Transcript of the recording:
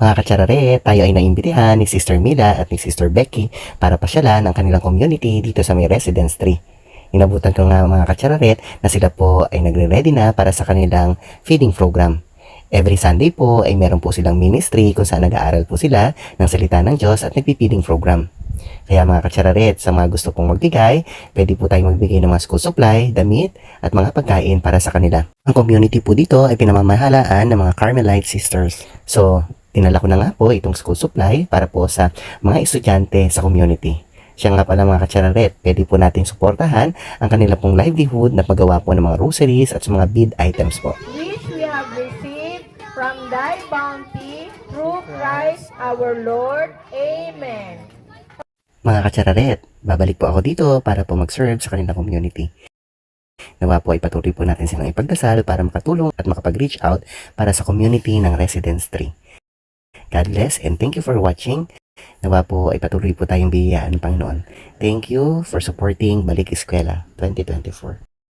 Mga katsarare, tayo ay naimbitihan ni Sister Mila at ni Sister Becky para pasyalan ang kanilang community dito sa may Residence 3. Inabutan ko nga mga katsararet na sila po ay nagre-ready na para sa kanilang feeding program. Every Sunday po ay meron po silang ministry kung saan nag-aaral po sila ng salita ng Diyos at nagpipiding program. Kaya mga katsararet, sa mga gusto pong magbigay, pwede po tayong magbigay ng mga school supply, damit, at mga pagkain para sa kanila. Ang community po dito ay pinamamahalaan ng mga Carmelite Sisters. So, tinala ko na nga po itong school supply para po sa mga estudyante sa community. Siya nga pala mga katsararet, pwede po nating suportahan ang kanila pong livelihood na paggawa po ng mga rosaries at sa mga bead items po. which we have received from thy bounty through Christ our Lord. Amen. Mga katsararet, babalik po ako dito para po mag-serve sa kanilang community. Nawa po ay patuloy po natin silang ipagdasal para makatulong at makapag-reach out para sa community ng Residence 3. God bless and thank you for watching. Nawa po ay patuloy po tayong biyayaan ng Panginoon. Thank you for supporting Balik Eskwela 2024.